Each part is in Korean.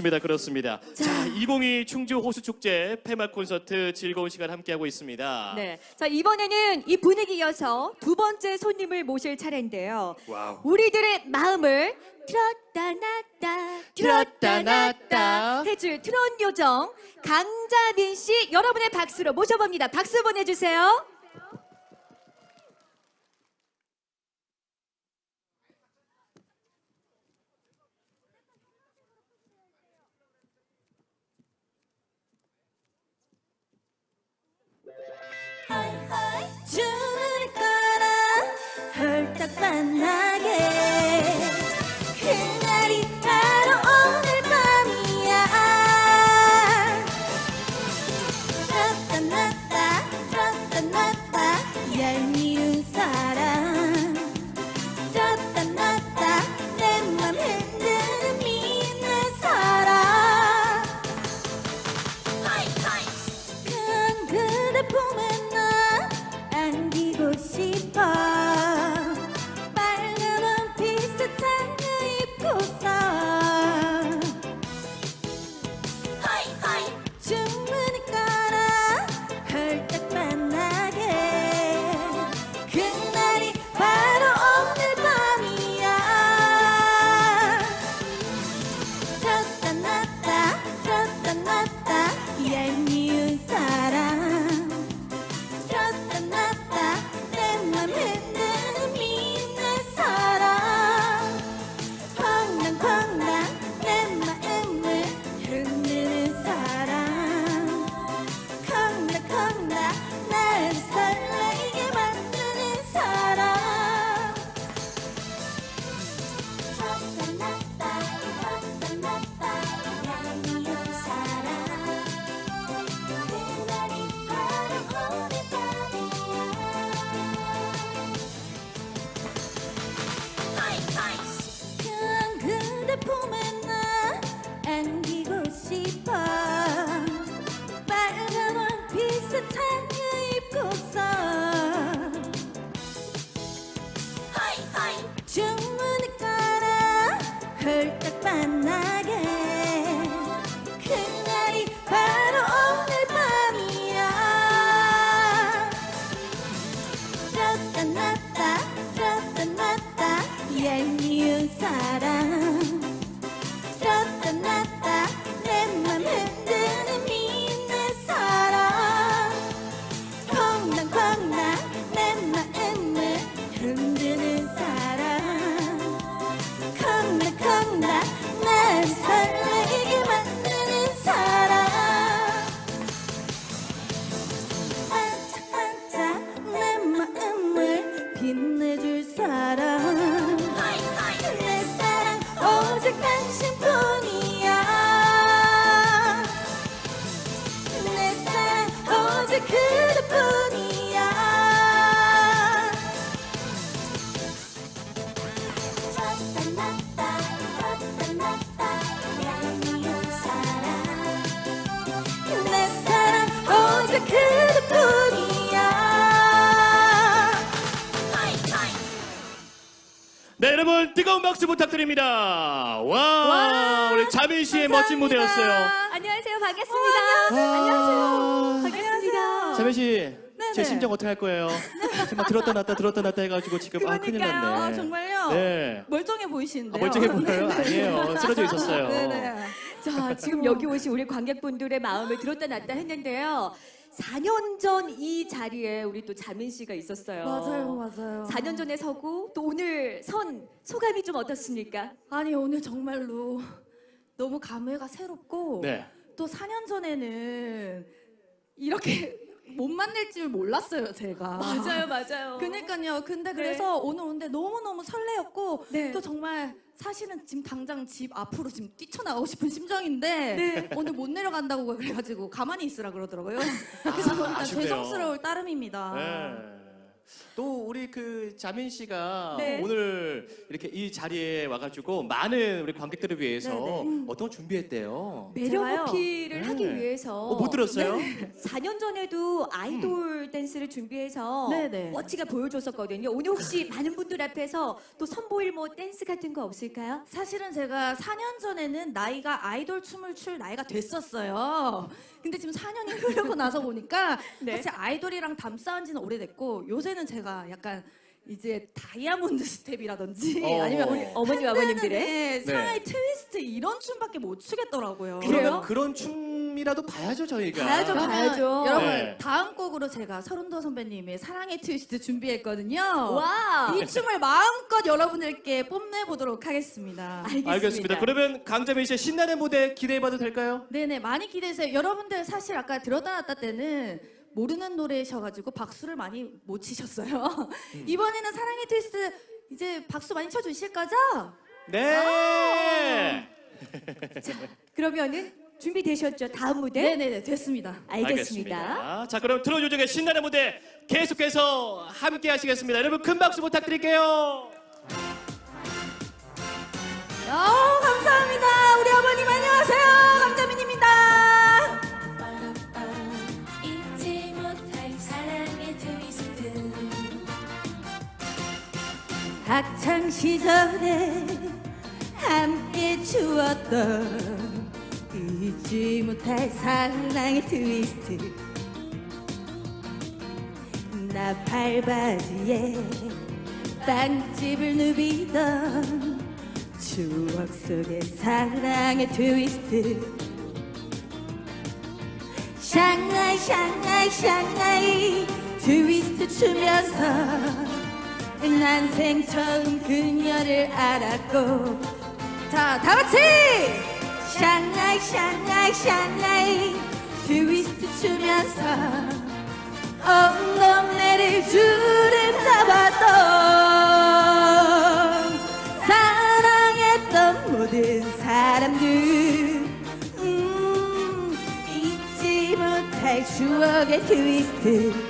그렇습니다. 그렇습니다. 자, 2022 충주 호수 축제 폐막 콘서트 즐거운 시간 함께하고 있습니다. 네. 자, 이번에는 이 분위기 이어서 두 번째 손님을 모실 차례인데요. 와우. 우리들의 마음을 틀었다 놨다 틀었다 놨다. 해줄 트롯 요정 강자민 씨 여러분의 박수로 모셔봅니다. 박수 보내주세요. another 여러분 뜨거운 박수 부탁드립니다. 와, 와, 우리 자민 씨의 멋진 무대였어요. 안녕하세요. 반갑습니다. 안녕하세요. 반갑습니다. 자민 씨, 제 네네. 심정 어떻게 할 거예요? 정말 들었다 놨다 들었다 놨다 해가지고 지금 아 큰일 났네. 그러니까요. 아, 정말요? 네. 멀쩡해 아, 보이시는데요. 멀쩡해 보여요? 아니에요. 쓰러져 있었어요. 네네. 자, 지금 여기 오신 우리 관객분들의 마음을 들었다 놨다 했는데요. 4년 전 이 자리에 우리 또 자민 씨가 있었어요. 맞아요, 맞아요. 4년 전에 서고 또 오늘 선 소감이 좀 어떻습니까? 아니 오늘 정말로 너무 감회가 새롭고 네. 또 4년 전에는 이렇게 못 만날 줄 몰랐어요, 제가. 맞아요. 그니까요. 근데 그래서 오늘 오는데 너무너무 설레었고 네. 또 정말 사실은 지금 당장 집 앞으로 지금 뛰쳐나가고 싶은 심정인데 네. 오늘 못 내려간다고 그래가지고 가만히 있으라 그러더라고요. 그래서 일단 아쉽네요. 죄송스러울 따름입니다. 네. 또 우리 그 자민 씨가 네. 오늘 이렇게 이 자리에 와가지고 많은 우리 관객들을 위해서 네, 어떤 거 준비했대요? 매력 제가요? 어필을 네. 하기 위해서 어, 못 들었어요? 4년 전에도 아이돌 댄스를 준비해서 네 네. 멋지게 보여줬었거든요. 오늘 혹시 많은 분들 앞에서 또 선보일 뭐 댄스 같은 거 없을까요? 사실은 제가 4년 전에는 나이가 아이돌 춤을 출 나이가 됐었어요. 근데 지금 4년이 흐르고 나서 보니까 네. 사실 아이돌이랑 담 쌓은 지는 오래됐고 요새는 제가 약간 이제 다이아몬드 스텝이라든지 어. 아니면 우리 어머니 아버님들의 네, 상하이 트위스트 이런 춤밖에 못 추겠더라고요. 그러면 그런 춤이라도 봐야죠 저희가. 봐야죠, 그러면 봐야죠. 여러분 네. 다음 곡으로 제가 서른도 선배님의 사랑의 트위스트 준비했거든요. 와 이 춤을 마음껏 여러분들께 뽐내 보도록 하겠습니다. 알겠습니다. 알겠습니다. 그러면 강자민 씨의 신나는 무대 기대해봐도 될까요? 네네 많이 기대해주세요. 여러분들 사실 아까 들었다 놨다 때는 모르는 노래셔가지고 박수를 많이 못 치셨어요. 이번에는 사랑의 트위스트 이제 박수 많이 쳐주실 거죠? 네. 그러면은 준비되셨죠? 다음 무대? 네네네 됐습니다. 알겠습니다. 자 그럼 트롯 요정의 신나는 무대 계속해서 함께 하시겠습니다. 여러분 큰 박수 부탁드릴게요. 어 학창 시절에 함께 추었던 잊지 못할 사랑의 트위스트. 나 발바지에 빵집을 누비던 추억 속의 사랑의 트위스트. 샹하이 샹하이 샹하이 트위스트 추면서 난생 처음 그녀를 알았고. 자 다같이! 샹하이 샹하이 샹하이. 트위스트 추면서 엉덩이를 주름 잡았던 사랑했던 모든 사람들. 음, 잊지 못할 추억의 트위스트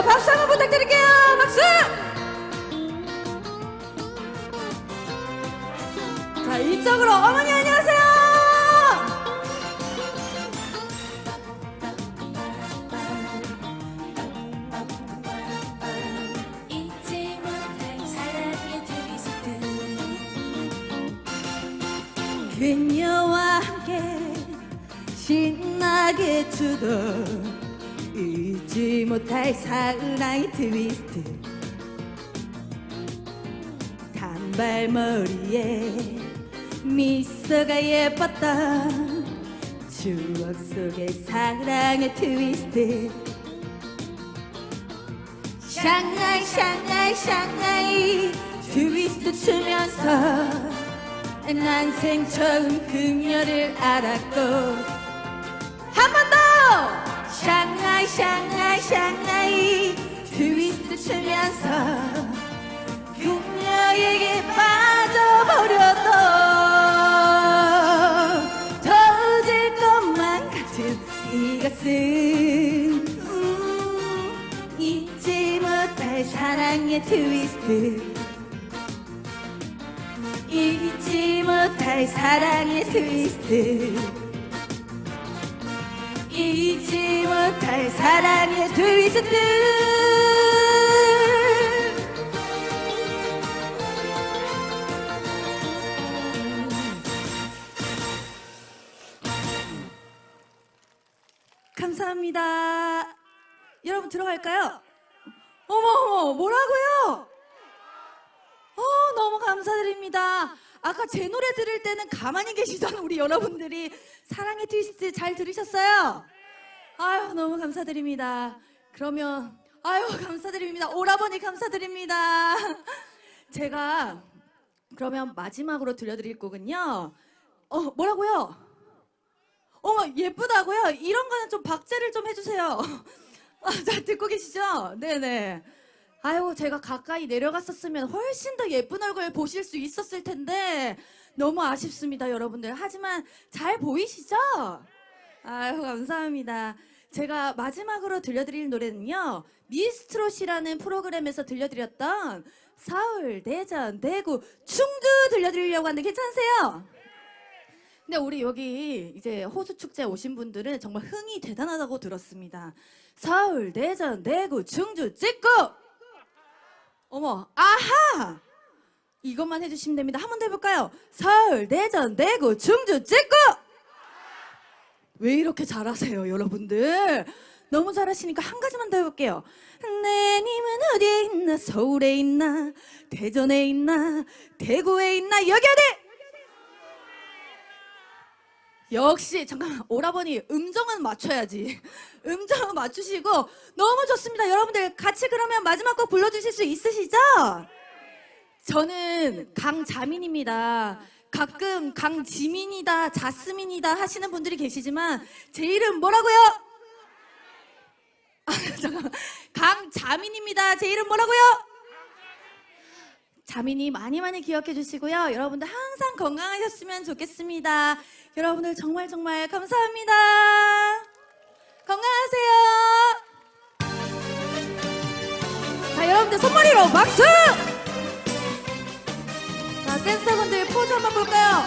여러분들 박수 한번 부탁드릴게요. 박수! 자 이쪽으로 어머니 안녕하세요. 그녀와 함께 신나게 추던 잊지 못할 사랑의 트위스트. 단발머리에 미소가 예뻤던 추억 속의 사랑의 트위스트. 샹하이 샹하이 샹하이 트위스트 추면서 난생 처음 그녀를 알았고 샹하이 샹하이. 트위스트 추면서 그녀에게 빠져버렸던 터질 것만 같은 이것은 음, 잊지 못할 사랑의 트위스트. 잊지 못할 사랑의 트위스트 잊지 못할 사랑의 트위스트 감사합니다 여러분 들어갈까요? 어머 어머 뭐라고요? 어, 너무 감사드립니다. 아까 제 노래 들을 때는 가만히 계시던 우리 여러분들이 사랑의 트위스트 잘 들으셨어요? 아유, 너무 감사드립니다. 그러면, 아유, 감사드립니다. 오라버니 감사드립니다. 제가 그러면 마지막으로 들려드릴 곡은요. 어, 뭐라고요? 어머, 예쁘다고요? 이런 거는 좀 박제를 좀 해주세요. 아, 잘 듣고 계시죠? 네네. 아이고 제가 가까이 내려갔었으면 훨씬 더 예쁜 얼굴 보실 수 있었을 텐데 너무 아쉽습니다 여러분들 하지만 잘 보이시죠? 아유 감사합니다 제가 마지막으로 들려드릴 노래는요. 미스트롯이라는 프로그램에서 들려드렸던 서울, 대전, 대구, 충주 들려드리려고 하는데 괜찮으세요? 근데 우리 여기 이제 호수 축제 오신 분들은 정말 흥이 대단하다고 들었습니다. 서울, 대전, 대구, 충주 찍고 어머, 아하! 이것만 해주시면 됩니다. 한 번 더 해볼까요? 서울, 대전, 대구, 충주 찍고 왜 이렇게 잘하세요, 여러분들? 너무 잘하시니까 한 가지만 더 해볼게요. 내 님은 어디에 있나? 서울에 있나? 대전에 있나? 대구에 있나? 여기 어디? 역시 잠깐만 오라버니 음정은 맞춰야지 음정은 맞추시고 너무 좋습니다 여러분들 같이 그러면 마지막 곡 불러주실 수 있으시죠? 저는 강자민입니다 가끔 강지민이다 자스민이다 하시는 분들이 계시지만 제 이름 뭐라고요? 아, 잠깐만 강자민입니다 제 이름 뭐라고요? 자민이 많이 많이 기억해 주시고요. 여러분들 항상 건강하셨으면 좋겠습니다. 여러분들 정말 정말 감사합니다. 건강하세요. 자, 여러분들 손머리로 박수! 자, 댄서분들 포즈 한번 볼까요?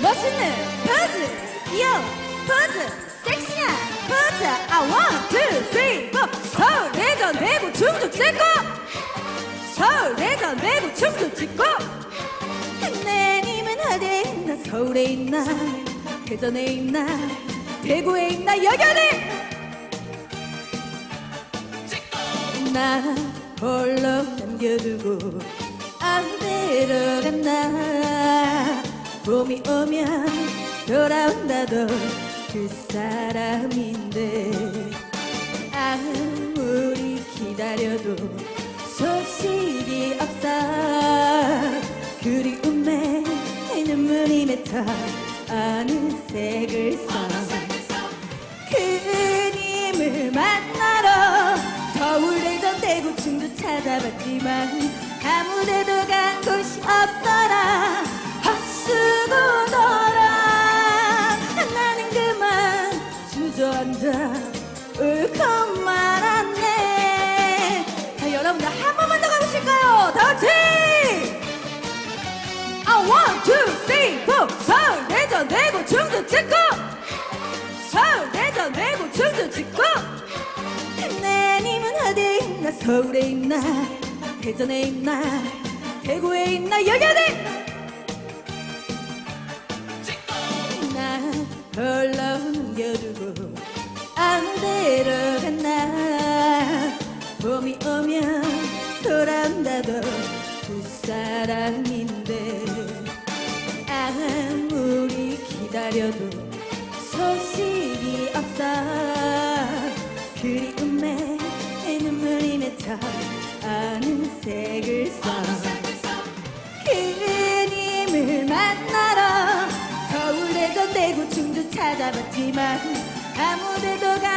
멋있는 포즈, 귀여운 포즈, 섹시한 포즈. 아, 원, 투, 쓰리, 포. 서울, 대전, 대구, 충주, 찍고! 서울, 대전, 대구, 충주 찍고 내 님은 어디에 있나? 서울에 있나? 대전에 있나? 대구에 있나? 어디 나? 홀로 남겨두고 어디로 갔나 봄이 오면 돌아온다던 그 사람인데 아무리 기다려도 소식이 없어 그리움에 눈물이 맺혀 어느새 글썽 그님을 만나러 서울 대전 대구 충주 찾아봤지만 아무데도 간 곳이 없더라. 헛수고 서울 대전 대구 충주 찍고! 서울 대전 대구 충주 찍고! 내 님은 어디에 있나? 서울에 있나? 대전에 있나? 대구에 있나? 여기 어디 나 홀로 남겨두고 아무 데로 갔나? 봄이 오면 돌아온다던 그 사람인데 아무리 기다려도 소식이 없어. 그리움에 눈물이 맺혀 어느새 글썽 그님을 만나러 서울 대전 대구 충주 찾아봤지만 아무데도 간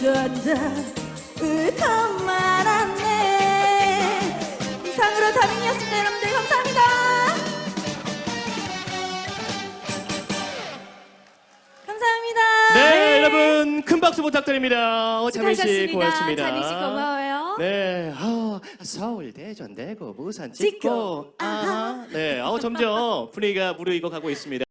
주저앉아 울컥 말았네 이상으로 자민이었습니다 여러분들 감사합니다 감사합니다 네, 여러분 큰 박수 부탁드립니다. 어, 자민 씨 수고하셨습니다. 고맙습니다. 자민 씨 고마워요. 네, 아, 서울, 대전, 대구, 부산 찍고. 아하. 네, 아, 점점 분위기가 무르익어 가고 있습니다.